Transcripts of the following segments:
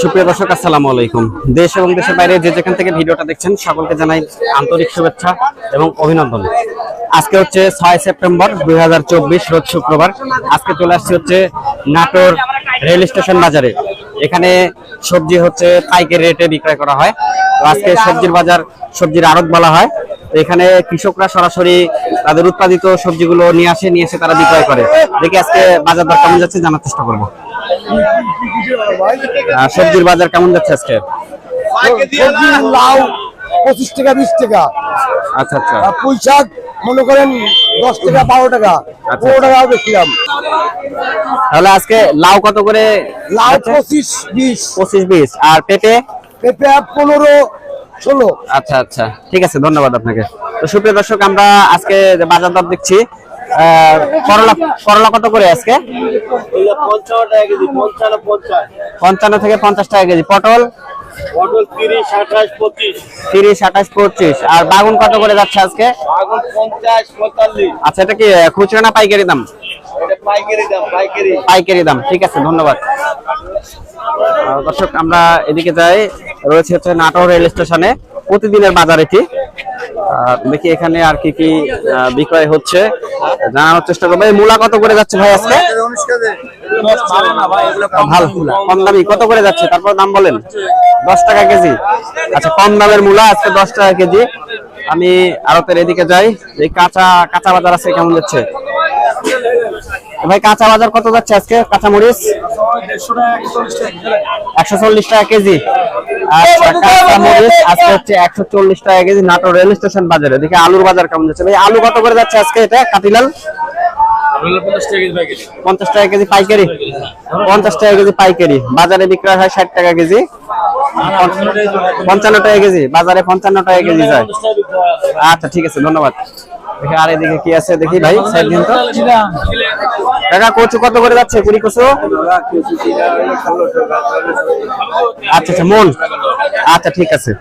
সুপ্রিয় দর্শক, আসসালামু আলাইকুম। দেশ এবং দেশের বাইরে যে যেখান থেকে ভিডিওটা দেখছেন, সকলকে জানাই আন্তরিক শুভেচ্ছা এবং অভিনন্দন। আজকে হচ্ছে ছয় সেপ্টেম্বর দুই রোজ শুক্রবার। আজকে চলে আসছে হচ্ছে নাটোর রেল স্টেশন বাজারে। এখানে সবজি হচ্ছে পাইকারি রেটে বিক্রয় করা হয়। তো আজকে সবজির বাজার, সবজির আড়ত বলা হয়। এখানে কৃষকরা সরাসরি তাদের উৎপাদিত সবজিগুলো নিয়ে আসে, নিয়ে এসে তারা বিক্রয় করে। দেখি আজকে বাজার দর কেমন যাচ্ছে, জানার চেষ্টা করব। সবজির বাজার কেমন যাচ্ছে আজকে? লাউ পঁচিশ টাকা বিশ টাকা। আচ্ছা আচ্ছা। পুঁই শাক মনে করেন দশ টাকা বারো টাকা। আচ্ছা। পনেরো টাকাও বেচলাম। তাহলে আজকে লাউ কত করে লাউ পঁচিশ বিশ। পঁচিশ বিশ। আর পেঁপে? পেঁপে পনেরো ষোলো। আচ্ছা আচ্ছা। ঠিক আছে ধন্যবাদ আপনাকে। তো সুপ্রিয় দর্শক আমরা আজকে যে বাজার দর দেখছি করলা করলা কত করে আজকে? পঞ্চান্ন থেকে পঞ্চাশ টাকা কেজি। পটল? তিরিশ আঠাশ পঁচিশ। আর বাগুন কত করে যাচ্ছে আজকে? আচ্ছা এটা কি খুচরা না পাইকারি দাম? পাইকারি দাম পাইকারি। পাইকারি দাম। ঠিক আছে ধন্যবাদ। দর্শক আমরা এদিকে যাই। রয়েছে হচ্ছে নাটোর রেল স্টেশনে। প্রতিদিনের বাজার এটি। দেখি এখানে আর কি কি বিক্রয় হচ্ছে। জানানোর চেষ্টা করব। মূলা কত করে যাচ্ছে ভাই আজকে? ভালো, কম দামি। কত করে যাচ্ছে? তারপর দাম বলেন। দশ টাকা কেজি। আচ্ছা কম দামের মূলা আজকে দশ টাকা কেজি। আমি আরতের এদিকে যাই। এই কাঁচা কাঁচা বাজার আছে, কেমন যাচ্ছে? ভাই, কাঁচা বাজার কত যাচ্ছে আজকে? কাঁচা মরিচ একশো চল্লিশ টাকা কেজি। আচ্ছা কাঁচা মরিচ আজকে হচ্ছে একশো চল্লিশ টাকা কেজি রেল স্টেশন বাজারে। দেখি আলুর বাজার যাচ্ছে। ভাই, আলু কত করে যাচ্ছে আজকে এটা? পঞ্চাশ টাকা কেজি পাইকারি। পঞ্চাশ টাকা কেজি পাইকারি। বাজারে বিক্রয় হয় ষাট টাকা কেজি। পঞ্চান্ন টাকা কেজি। বাজারে পঞ্চান্ন টাকা কেজি যায়। আচ্ছা ঠিক আছে, ধন্যবাদ। আর এদিকে কি আছে দেখি ভাই দিন তো। কাকা, কচু কত করে যাচ্ছে? কুড়ি কচু? আচ্ছা আচ্ছা মন আচ্ছা ঠিক আছে।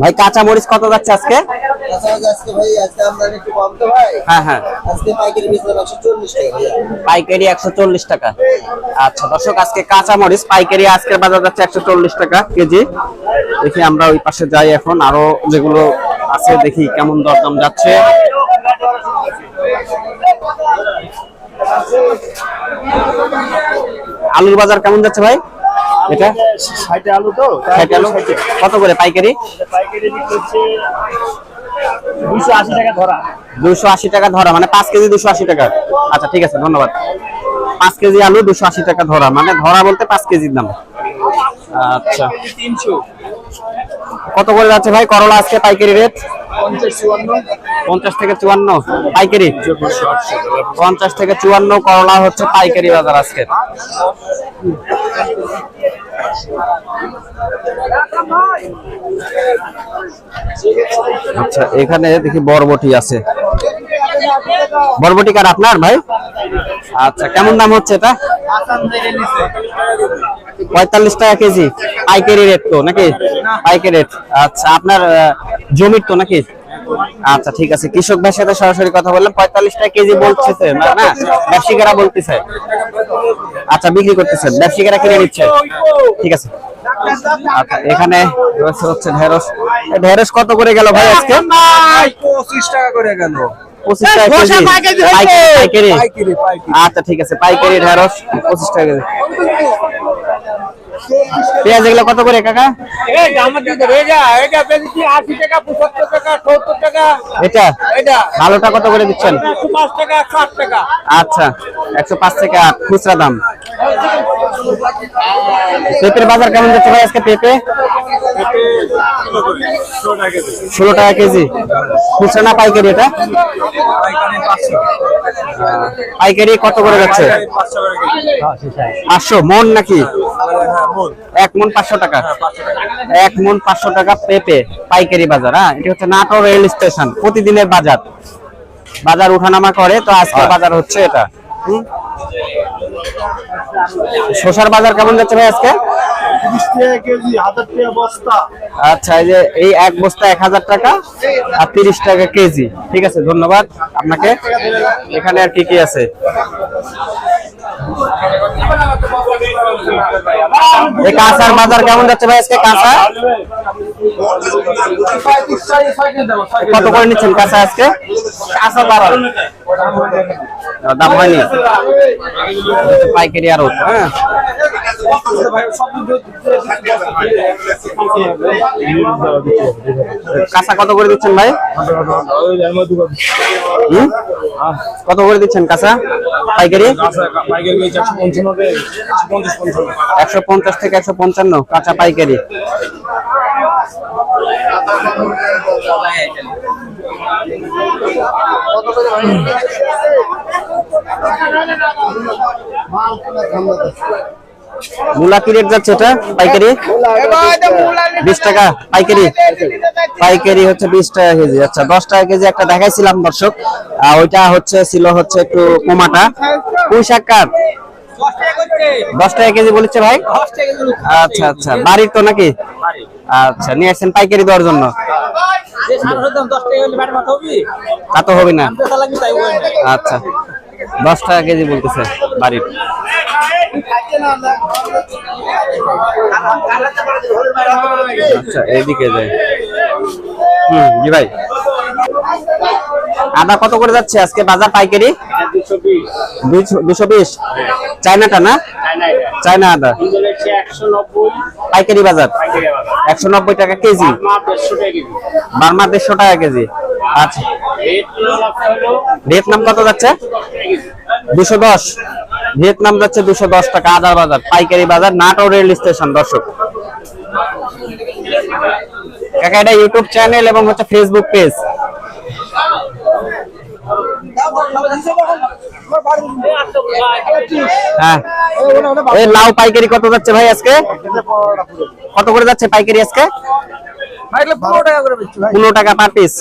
ভাই কাঁচা মরিচ কত যাচ্ছে আজকে? আজকে ভাই আজকে আমরা একটু কম তো ভাই। হ্যাঁ হ্যাঁ। পাইকারি একশো চল্লিশ টাকা। আচ্ছা দর্শক আজকে কাঁচা মরিচ পাইকারি আজকের বাজার যাচ্ছে একশো চল্লিশ টাকা কেজি। দেখি আমরা ওই পাশে যাই এখন। আরও যেগুলো আছে দেখি কেমন দরদাম যাচ্ছে। আলুর বাজার কেমন যাচ্ছে ভাই? এটা? ষাটে আলু তো আলু। কত করে পাইকারি? পাইকারি বিক্রি হচ্ছে দুশো আশি টাকা ধরা। দুশো আশি টাকা ধরা মানে পাঁচ কেজি দুশো আশি টাকা। আচ্ছা ঠিক আছে ধন্যবাদ। পাঁচ কেজি আলু দুশো আশি টাকা ধরা মানে ধরা বলতে পাঁচ কেজির দাম। আচ্ছা। কত করে যাচ্ছে ভাই করলা আজকে পাইকারি রেট? পঞ্চাশ থেকে চুয়ান্ন পাইকারি? পঞ্চাশ থেকে চুয়ান্ন করলা হচ্ছে পাইকারি বাজার আজকে। আচ্ছা এখানে দেখি বরবটি আছে। বরবটি কার আপনার ভাই? আচ্ছা কেমন দাম হচ্ছে এটা? পঁয়তাল্লিশ টাকা কেজি। পাইকারি রেট তো নাকি? পাইকারি রেট আচ্ছা আপনার জমির তো নাকি? আচ্ছা ঠিক আছে। কৃষক ভাইয়ের সাথে সরাসরি কথা বললাম। পঁয়তাল্লিশ টাকা কেজি বলতেছে না না ব্যবসায়ীরা বলতেছে। আচ্ছা বিক্রি করতেছেন ব্যবসায়ীরা কিনে নিচ্ছে। ঠিক আছে। আচ্ছা এখানে হচ্ছে ঢেঁড়স। ঢেঁড়স কত করে গেল ভাই আজকে? পঁচিশ টাকা করে গেল। আচ্ছা ঠিক আছে। পাইকারি ঢেঁড়স পঁচিশ টাকা পেঁয়াজ এগুলো কত করে কাকা? এটা? এটা ভালোটা কত করে দিচ্ছেন? আচ্ছা একশো পাঁচ থেকে আট খুচরা দাম। পেঁপের বাজার কেমন যাচ্ছে ভাই আজকে পেঁপে? ষোলো টাকা কেজি। খুচরা না পাইকারি এটা? পাইকারি কত করে যাচ্ছে? পাঁচশো মন নাকি? এক মন পাঁচশো টাকা। এক মন পাঁচশো টাকা পেঁপে পাইকারি বাজার হ্যাঁ? এটি হচ্ছে নাটোর রেল স্টেশন প্রতিদিনের বাজার। বাজার উঠানামা করে তো আজকে বাজার হচ্ছে এটা? শসার বাজার কেমন যাচ্ছে ভাই আজকে? আচ্ছা এই যে এই এক বস্তা এক হাজার টাকা আর তিরিশ টাকা কেজি। ঠিক আছে ধন্যবাদ আপনাকে। এখানে আর কি কি আছে? এই কাঁচার বাজার কেমন যাচ্ছে ভাই আজকে কাঁচা কত করে নিচ্ছেন কাঁচা আজকে? কাঁচা বাড়াল দাম হয়নি। পাইকারি আর হ্যাঁ। কাঁচা কত করে দিচ্ছেন ভাই? কত করে দিচ্ছেন কাঁচা পাইকারি? একশো পঞ্চাশ থেকে একশো পঞ্চান্ন কাঁচা পাইকারি। মূলা কি রেট যাচ্ছে এটা? পাইকারি? বিশ টাকা, পাইকারি? পাইকারি হচ্ছে বিশ টাকা কেজি। আচ্ছা দশ টাকা কেজি একটা দেখাইছিলাম দর্শক। ওইটা হচ্ছে, ছিল হচ্ছে একটু কমাটা। পুঁই শাক কার? দশ টাকা কেজি বলেছে ভাই? আচ্ছা আচ্ছা। বাড়ির তো নাকি? আচ্ছা নিয়ে আসছেন পাইকারি দেওয়ার জন্য। তা তো হবে না। আচ্ছা দশ টাকা কেজি বলতেছে বাড়ির। আচ্ছা এইদিকে যাই। আদা কত করে যাচ্ছে আজকে বাজার পাইকারি? দুশো বিশ। চায়নাটা না? চায়না আদা। পাইকারি বাজার? একশো নব্বই টাকা কেজি। বার্মা দেড়শো টাকা কেজি। আচ্ছা। ভিয়েতনাম কত যাচ্ছে? দুশো দশ। ভিয়েতনাম যাচ্ছে দুশো দশ টাকা আদার বাজার, পাইকারি বাজার নাটোর রেল স্টেশন, দর্শক। কাকা, এটা ইউটিউব চ্যানেল এবং হচ্ছে ফেসবুক পেজ হ্যাঁ। লাউ পাইকারি কত যাচ্ছে ভাই আজকে? কত করে যাচ্ছে পাইকারি আজকে? পনেরো টাকা পার পিস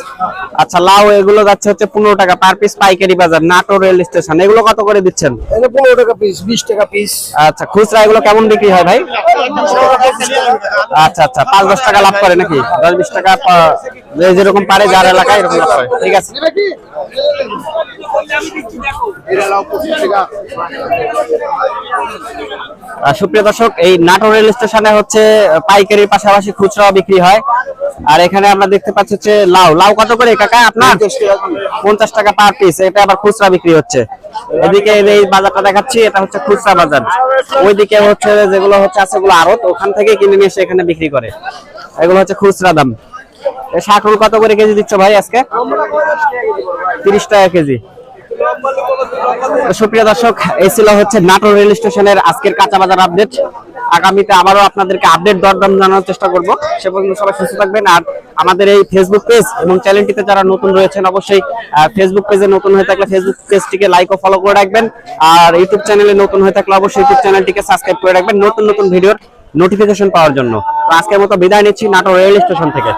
আচ্ছা লাউ এগুলো যাচ্ছে হচ্ছে পনেরো টাকা পার পিস পাইকারি বাজার নাটোর রেল স্টেশন। এগুলো কত করে দিচ্ছেন? পনেরো টাকা পিস বিশ টাকা পিস আচ্ছা খুচরা এগুলো কেমন বিক্রি হয় ভাই? আচ্ছা আচ্ছা পাঁচ দশ টাকা লাভ করে নাকি? দশ বিশ টাকা যেরকম পারে যার এলাকায় এরকম লাভ করে। ঠিক আছে। সুপ্রিয় দর্শক এই নাটোর রেল স্টেশনে হচ্ছে পাইকারির পাশাপাশি খুচরাও বিক্রি হয়। আর এখানে আমরা দেখতে পাচ্ছি হচ্ছে লাউ। লাউ কত করে কাকা আপনার? পঞ্চাশ টাকা পার পিস এটা আবার খুচরা বিক্রি হচ্ছে। এদিকে এই বাজারটা দেখাচ্ছি, এটা হচ্ছে খুচরা বাজার। ওইদিকে হচ্ছে যেগুলো হচ্ছে আছে ওগুলো আড়ত। ওখান থেকে কিনে নিয়ে এসে এখানে বিক্রি করে। এগুলো হচ্ছে খুচরা দাম। শাকুল কত করে কেজি দিচ্ছ ভাই আজকে? তিরিশ টাকা কেজি। সুপ্রিয় দর্শক, এই ছিল হচ্ছে নাটোর রেল স্টেশনের আজকের কাঁচা বাজার আপডেট আগামীতে আবারও আপনাদেরকে আপডেট দরদাম জানানোর চেষ্টা করব। সে পর্যন্ত সবাই সুস্থ থাকবেন। আর আমাদের এই ফেসবুক পেজ এবং চ্যানেলটিতে যারা নতুন রয়েছেন, অবশ্যই ফেসবুক পেজে নতুন হয়ে থাকলে ফেসবুক পেজটিকে লাইক ও ফলো করে রাখবেন। আর ইউটিউব চ্যানেলে নতুন হয়ে থাকলে অবশ্যই ইউটিউব চ্যানেলটিকে সাবস্ক্রাইব করে রাখবেন নতুন নতুন ভিডিওর নোটিফিকেশন পাওয়ার জন্য। তো আজকের মতো বিদায় নিচ্ছি, নাটোর রেল স্টেশন থেকে।